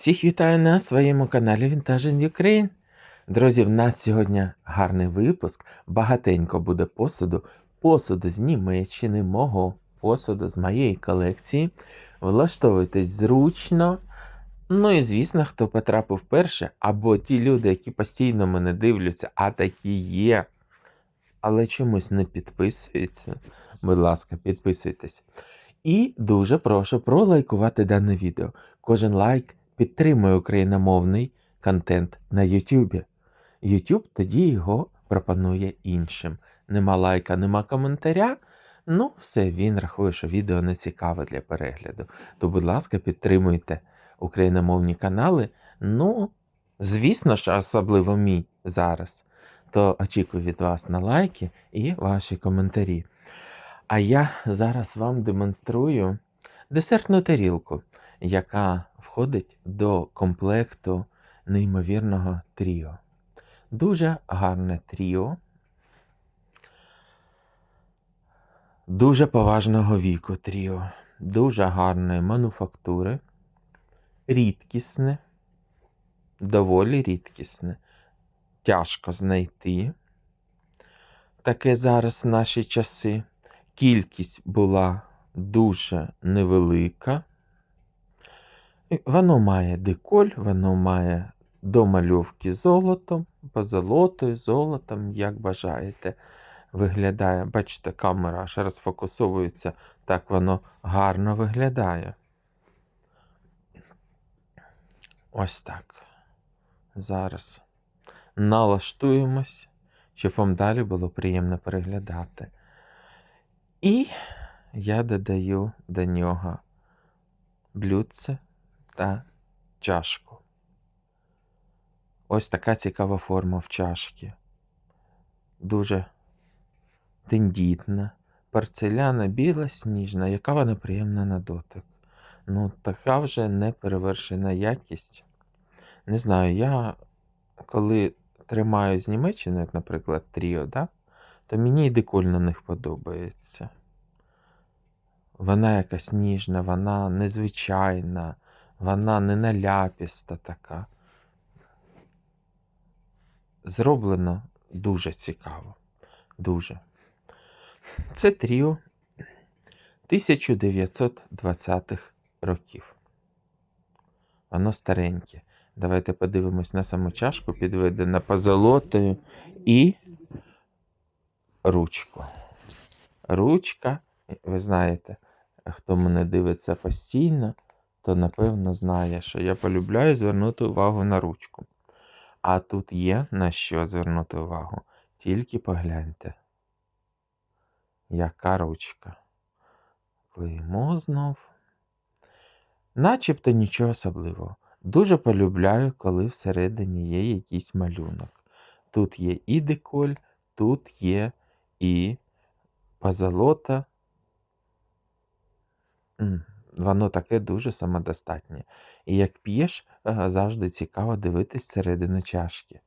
Всіх вітаю на своєму каналі in Ukraine. Друзі, в нас сьогодні гарний випуск. Багатенько буде посуду. Посуду з Німеччини, мого посуду з моєї колекції. Влаштовуйтесь зручно. Ну і звісно, хто потрапив вперше, або ті люди, які постійно мене дивляться, а такі є. Але чомусь не підписуються. Будь ласка, підписуйтесь. І дуже прошу пролайкувати дане відео. Кожен лайк підтримує україномовний контент на YouTube. YouTube тоді його пропонує іншим. Нема лайка, нема коментаря. Ну, все, він рахує, що відео не цікаве для перегляду. То, будь ласка, підтримуйте україномовні канали. Ну, звісно ж, особливо мій зараз. То очікую від вас на лайки і ваші коментарі. А я зараз вам демонструю десертну тарілку, яка входить до комплекту неймовірного тріо. Дуже гарне тріо. Дуже поважного віку тріо. Дуже гарної мануфактури. Рідкісне. Доволі рідкісне. Тяжко знайти. Таке зараз в наші часи. Кількість була дуже невелика. Воно має деколь, воно має домальовки золотом, позолотою, золотом, як бажаєте. Виглядає, бачите, камера аж розфокусовується, так воно гарно виглядає. Ось так. Зараз налаштуємось, щоб вам далі було приємно переглядати. І я додаю до нього блюдце та чашку. Ось така цікава форма в чашки. Дуже тендітна, порцеляна біла сніжна, яка вона приємна на дотик. Ну, така вже неперевершена якість. Не знаю, я коли тримаю з Німеччини, як, наприклад, Тріо, да? то мені і деколь на них подобається. Вона якась ніжна, вона незвичайна, вона не наляпіста така. Зроблено дуже цікаво. Дуже. Це тріо 1920-х років. Воно стареньке. Давайте подивимось на саму чашку, підведена позолотою і ручку. Ручка, ви знаєте, хто мене дивиться постійно, то напевно знає, що я полюбляю звернути увагу на ручку. А тут є на що звернути увагу. Тільки погляньте. Яка ручка. Клеймо знов. Начебто нічого особливого. Дуже полюбляю, коли всередині є якийсь малюнок. Тут є і деколь, тут є і позолота. Воно таке дуже самодостатнє. І як п'єш, е, завжди цікаво дивитись всередину чашки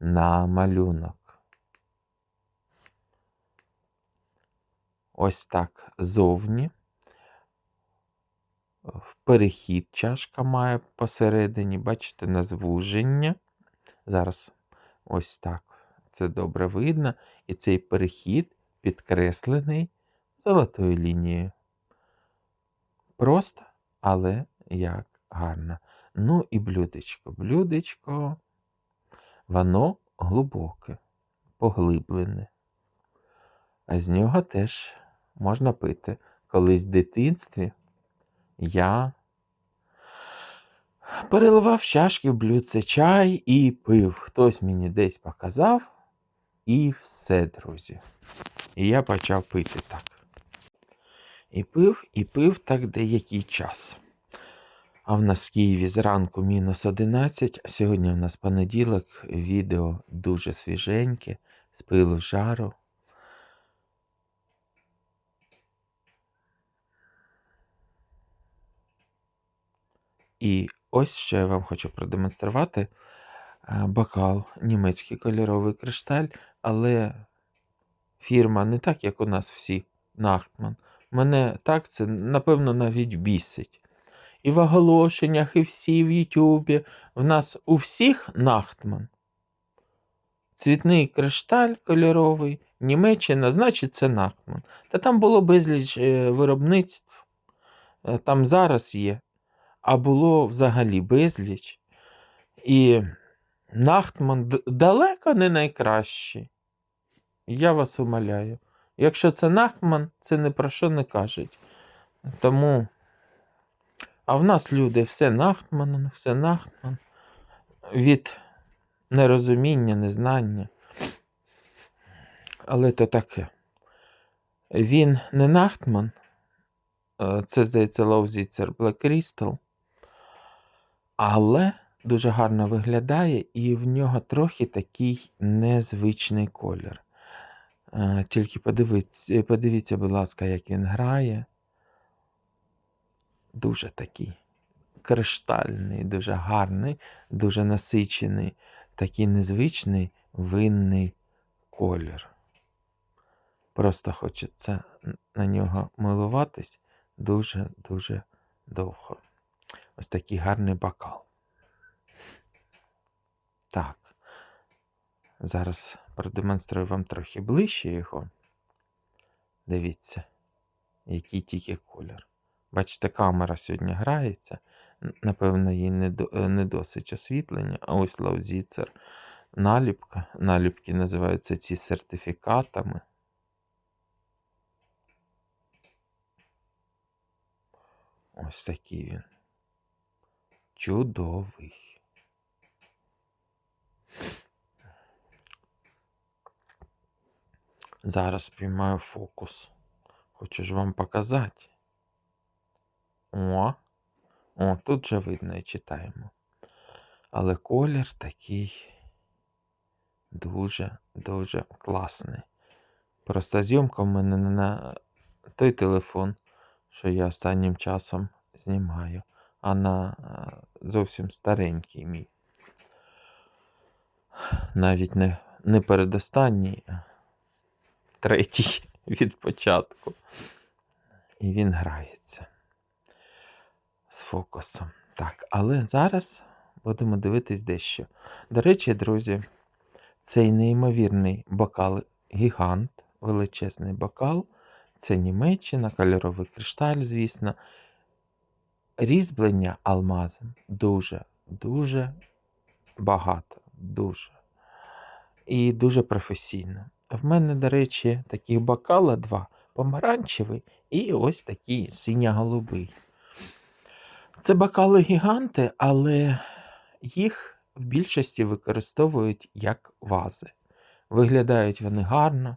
на малюнок. Ось так зовні. В перехід чашка має посередині, бачите, на звуження. Зараз ось так. Це добре видно. І цей перехід підкреслений золотою лінією. Просто, але як гарно. Ну і блюдечко. Блюдечко, воно глибоке, поглиблене. А з нього теж можна пити. Колись в дитинстві я переливав чашки в блюдце чай і пив. Хтось мені десь показав, і все, друзі. І я почав пити так. І пив, і пив так деякий час. А в нас в Києві зранку мінус 11, а сьогодні в нас понеділок, відео дуже свіженьке, з пилу жару. І ось що я вам хочу продемонструвати. Бокал, німецький кольоровий кришталь, але фірма не так, як у нас всі Нахтман. Мене так це, напевно, навіть бісить. і в оголошеннях, і всі в Ютубі. В нас у всіх Нахтман. Цвітний кришталь кольоровий, Німеччина, значить, це Нахтман. Та там було безліч е, виробництв, е, там зараз є, а було взагалі безліч. І Нахтман далеко не найкращий. Я вас умоляю. Якщо це Нахтман, це ні про що не кажуть. Тому. А в нас люди все Нахтман, все Нахтман. Від нерозуміння, незнання. Але то таке. Він не Нахтман. е, Це, здається, Лоузіцер Black Crystal. Але дуже гарно виглядає, і в нього трохи такий незвичний колір. Е, Тільки подивіться, подивіться, будь ласка, як він грає. Дуже такий криштальний, дуже гарний, дуже насичений, такий незвичний винний колір. Просто хочеться на нього милуватись дуже-дуже довго. Ось такий гарний бокал. Так. Зараз продемонструю вам трохи ближче його. Дивіться, який тільки колір. Бачите, камера сьогодні грається. Напевно, їй не, до- е, не досить освітлення. А ось лаузіцер. Наліпка. Наліпки називаються ці сертифікатами. Ось такий він. Чудовий. Зараз піймаю фокус. Хочу ж вам показати. О, о, тут же видно і читаємо. Але колір такий дуже-дуже класний. Просто зйомка в мене не на той телефон, що я останнім часом знімаю, а на зовсім старенький мій. Навіть не, не передостанній, третій від початку. І він грається з фокусом. Так, але зараз будемо дивитись дещо. До речі, друзі, цей неймовірний бокал гігант, величезний бокал. Це Німеччина, кольоровий кришталь, звісно. Різьблення алмазом дуже, дуже багато. Дуже. І дуже професійно. В мене, до речі, таких бокала два: помаранчевий і ось такий синьо-голубий. Це бокали гіганти, але їх в більшості використовують як вази. Виглядають вони гарно,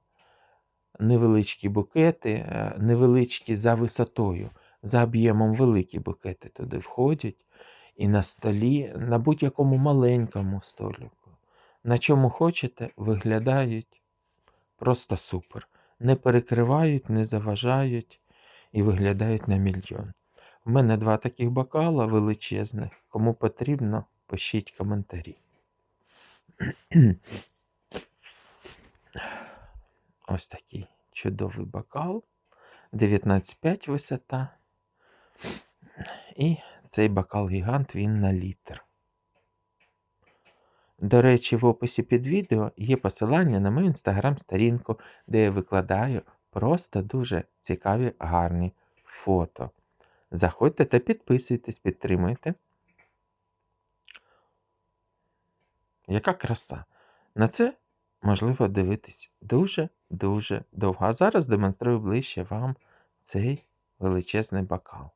невеличкі букети, е, невеличкі за висотою, за об'ємом великі букети туди входять. І на столі, на будь-якому маленькому столику, на чому хочете, виглядають просто супер. Не перекривають, не заважають і виглядають на мільйон. У мене два таких бокала величезних. Кому потрібно, пишіть коментарі. Ось такий чудовий бокал. 19,5 висота. І цей бокал гігант він на літр. До речі, в описі під відео є посилання на мою інстаграм-сторінку, де я викладаю просто дуже цікаві гарні фото. Заходьте та підписуйтесь, підтримуйте. Яка краса! На це можливо дивитись дуже-дуже довго. А зараз демонструю ближче вам цей величезний бокал.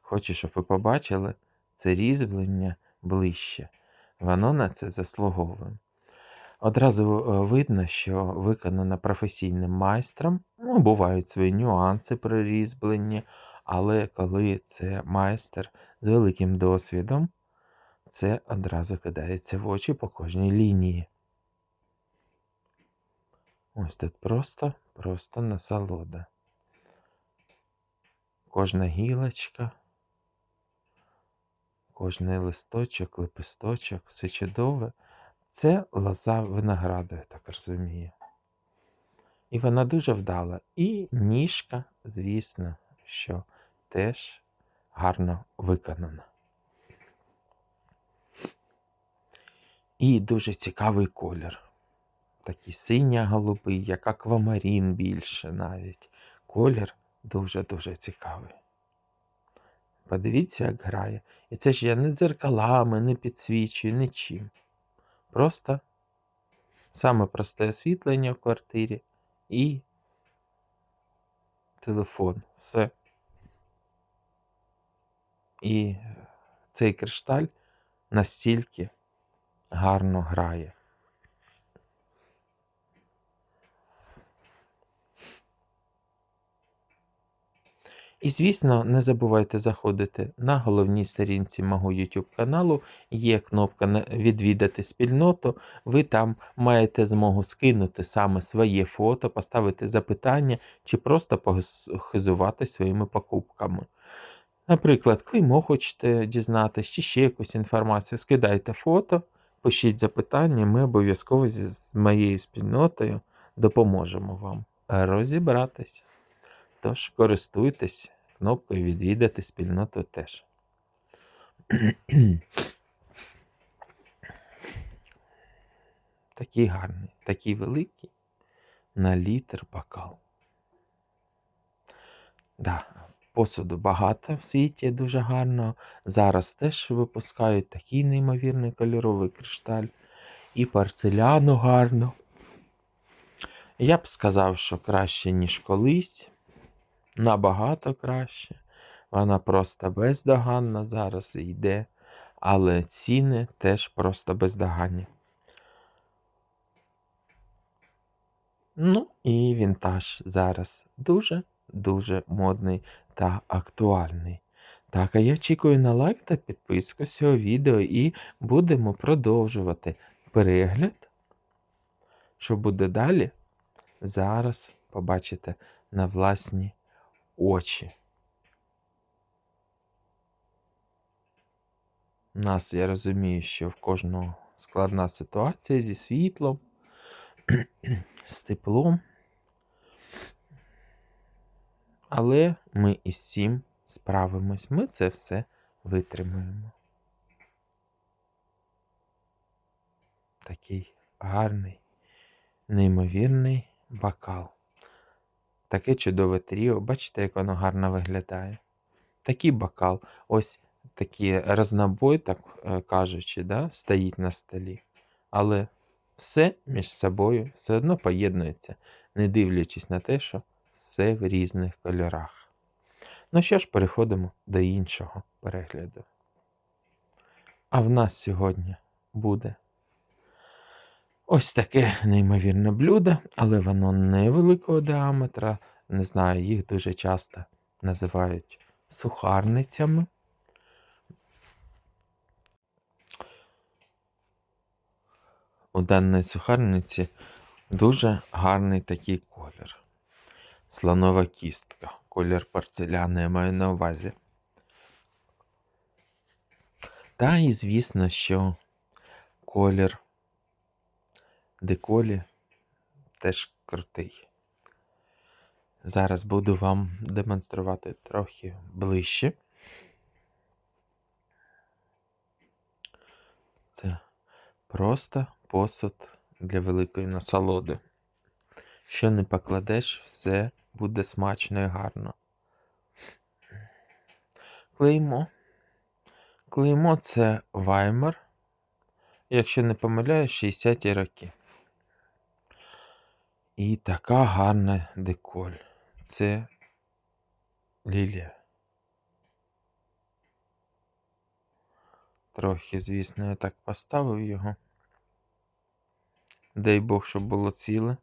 Хочу, щоб ви побачили це різьблення ближче. Воно на це заслуговує. Одразу е, видно, що виконано професійним майстром. Ну, бувають свої нюанси при але коли це майстер з великим досвідом, це одразу кидається в очі по кожній лінії. Ось тут просто, просто насолода. Кожна гілочка, кожний листочок, лепесточок, все чудове. Це лоза винограду, я так розумію. І вона дуже вдала. І ніжка, звісно, що теж гарно виконана. І дуже цікавий колір. Такий синя-голубий, як аквамарін більше навіть. Колір дуже-дуже цікавий. Подивіться, як грає. І це ж я не дзеркалами, не підсвічую, нічим. Просто саме просте освітлення в квартирі і телефон. Все. І цей кришталь настільки гарно грає. І, звісно, не забувайте заходити на головній сторінці мого YouTube каналу. Є кнопка відвідати спільноту. Ви там маєте змогу скинути саме своє фото, поставити запитання чи просто похизувати своїми покупками. Наприклад, клеймо хочете дізнатися, чи ще якусь інформацію. Скидайте фото, пишіть запитання, ми обов'язково з моєю спільнотою допоможемо вам розібратися. Тож користуйтесь кнопкою відвідати спільноту теж. Такий гарний, такий великий на літр бокал. Да, посуду багато в світі дуже гарно. Зараз теж випускають такий неймовірний кольоровий кришталь і порцеляну гарно. Я б сказав, що краще, ніж колись. Набагато краще. Вона просто бездоганна зараз йде, але ціни теж просто бездоганні. Ну і вінтаж зараз дуже-дуже модний та актуальний. Так, а я очікую на лайк та підписку цього відео і будемо продовжувати перегляд. Що буде далі? Зараз побачите на власні очі. У нас, я розумію, що в кожного складна ситуація зі світлом, з теплом. Але ми із цим справимось. Ми це все витримуємо. Такий гарний, неймовірний бокал. Таке чудове тріо. Бачите, як воно гарно виглядає. Такий бокал, ось такий разнобой, так е, кажучи, да, стоїть на столі. Але все між собою все одно поєднується, не дивлячись на те, що все в різних кольорах. Ну що ж, переходимо до іншого перегляду. А в нас сьогодні буде ось таке неймовірне блюдо, але воно невеликого діаметра. Не знаю, їх дуже часто називають сухарницями. У даній сухарниці дуже гарний такий колір. Слонова кістка. Колір порцеляни я маю на увазі. Та і звісно, що колір деколі теж крутий. Зараз буду вам демонструвати трохи ближче. Це просто посуд для великої насолоди. Що не покладеш, все буде смачно і гарно. Клеймо. Клеймо це Ваймер. Якщо не помиляюсь, 60-ті роки. І така гарна деколь. Це лілія. Трохи, звісно, я так поставив його. Дай Бог, щоб було ціле.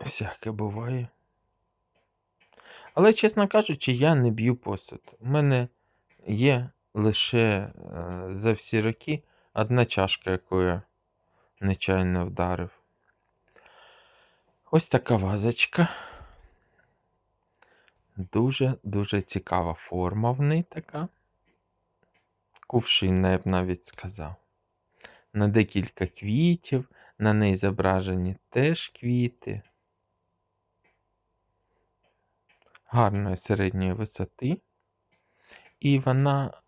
Всяке буває. Але, чесно кажучи, я не б'ю посуд. У мене є лише е, за всі роки одна чашка, яку я нечайно вдарив. Ось така вазочка. Дуже-дуже цікава форма в неї така. Кувшинна, я б навіть сказав. На декілька квітів, на неї зображені теж квіти. гарної середньої висоти. І вона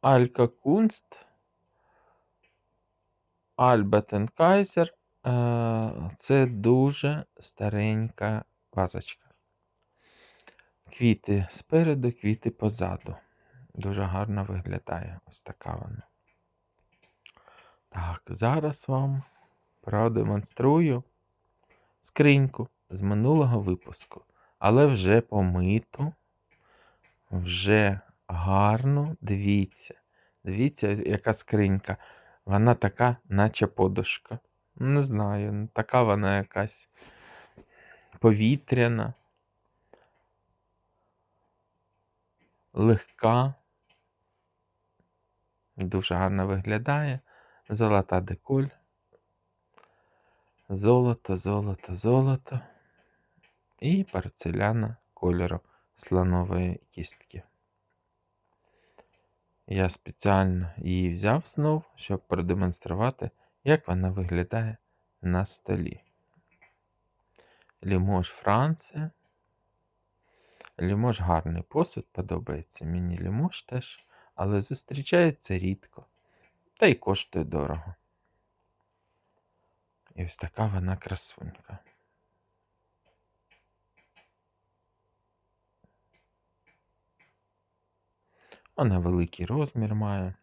Алька Кунст, Кайзер. Е, Це дуже старенька вазочка. Квіти спереду, квіти позаду. Дуже гарно виглядає. Ось така вона. Так, зараз вам продемонструю скриньку з минулого випуску. Але вже помиту, вже гарно. Дивіться. Дивіться, яка скринька. Вона така, наче подушка. Не знаю, така вона якась повітряна, легка. Дуже гарно виглядає. Золота деколь. Золото, золото, золото. І порцеляна кольору слонової кістки. Я спеціально її взяв знов, щоб продемонструвати, як вона виглядає на столі. Лімож Франція. Лімож гарний посуд, подобається мені лімож теж, але зустрічається рідко. Та й коштує дорого. І ось така вона красунька. Вона великий розмір має.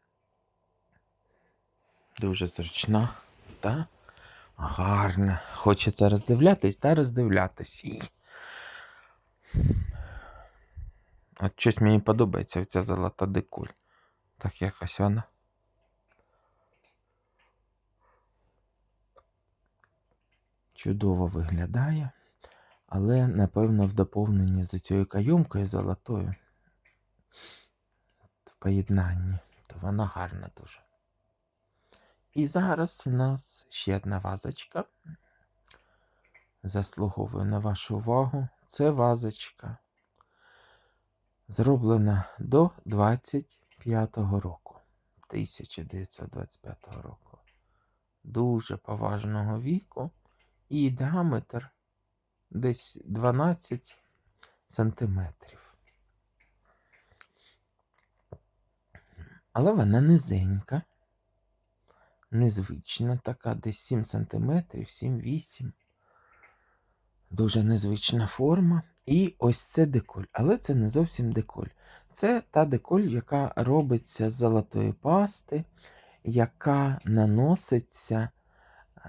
Дуже зручна та гарна. Хочеться роздивлятись та роздивлятись. От щось мені подобається оця золота деколь. Так якось вона. Чудово виглядає, але, напевно, в доповненні з цією кайомкою золотою поєднанні, то вона гарна дуже. І зараз в нас ще одна вазочка. Заслуговую на вашу увагу. Це вазочка, зроблена до 25-го року. 1925 року. Дуже поважного віку. І діаметр десь 12 сантиметрів. Але вона низенька, незвична така, десь 7 сантиметрів, 7-8. Дуже незвична форма. І ось це деколь. Але це не зовсім деколь. Це та деколь, яка робиться з золотої пасти, яка наноситься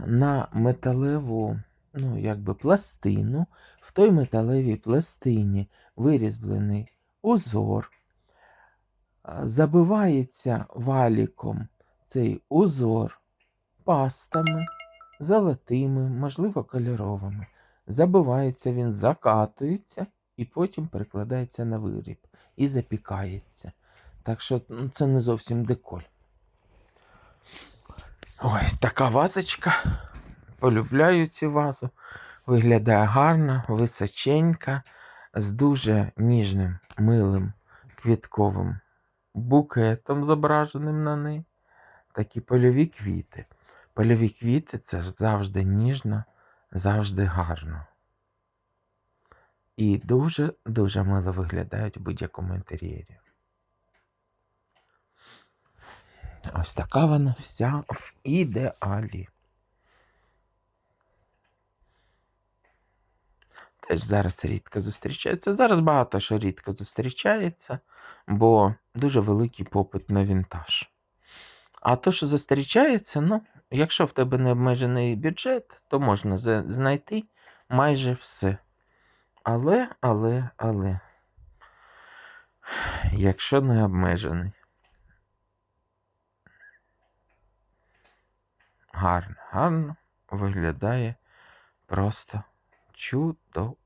на металеву ну, якби пластину. В той металевій пластині вирізблений узор. А, Забивається валіком цей узор пастами, золотими, можливо, кольоровими. Забивається він, закатується і потім перекладається на виріб і запікається. Так що ну, це не зовсім деколь. Ой, така вазочка. Полюбляю цю вазу. Виглядає гарно, височенька, з дуже ніжним, милим квітковим букетом, зображеним на неї. Такі польові квіти. Польові квіти це ж завжди ніжно, завжди гарно. І дуже-дуже мило виглядають в будь-якому інтер'єрі. Ось така вона вся в ідеалі. Теж зараз рідко зустрічається. Зараз багато що рідко зустрічається, бо дуже великий попит на вінтаж. А то, що зустрічається, ну, якщо в тебе не обмежений бюджет, то можна знайти майже все. Але, але, але, якщо не обмежений. Гарно, гарно виглядає просто чудово.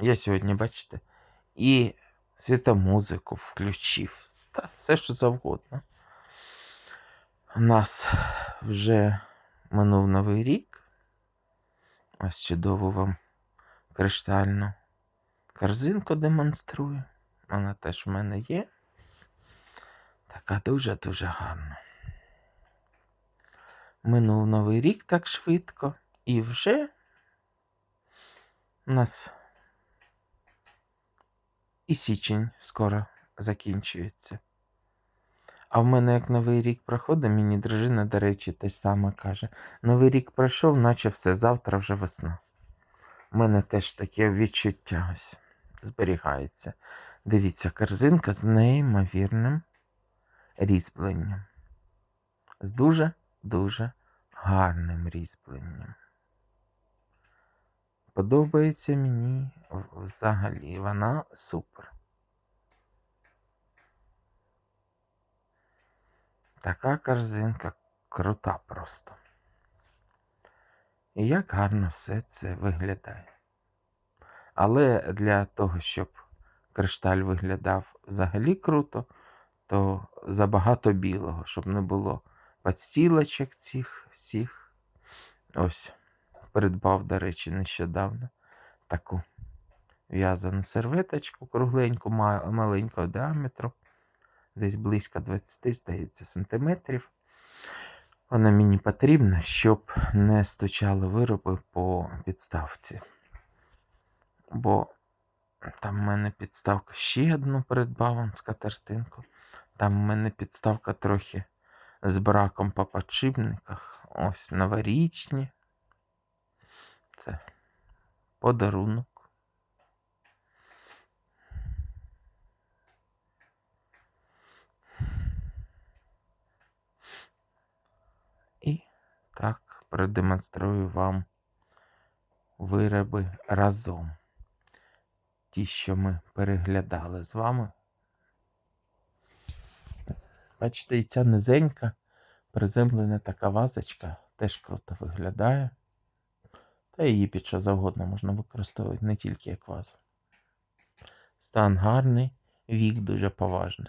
Я сьогодні, бачите, і світомузику включив. Та все, що завгодно. У нас вже минув новий рік. Ось чудово вам криштальну корзинку демонструю. Вона теж в мене є. Така дуже-дуже гарна. Минув новий рік так швидко, і вже у нас І січень скоро закінчується. А в мене як Новий рік проходить, мені дружина, до речі, те ж саме каже. Новий рік пройшов, наче все, завтра вже весна. У мене теж таке відчуття ось зберігається. Дивіться, корзинка з неймовірним різьбленням. З дуже-дуже гарним різьбленням. Подобається мені взагалі. Вона супер. Така корзинка крута просто. І як гарно все це виглядає. Але для того, щоб кришталь виглядав взагалі круто, то забагато білого, щоб не було підстілочок цих всіх. Ось, придбав, до речі, нещодавно таку в'язану серветочку кругленьку, ма- маленького діаметру, десь близько 20, здається, сантиметрів. Вона мені потрібна, щоб не стучали вироби по підставці. Бо там в мене підставка ще одну придбав он скатертинку. Там в мене підставка трохи з браком по подшипниках. Ось новорічні. Це подарунок. І так продемонструю вам вироби разом. Ті, що ми переглядали з вами. Бачите, і ця низенька, приземлена така вазочка теж круто виглядає. Та її під що завгодно можна використовувати, не тільки як вазу. Стан гарний, вік дуже поважний.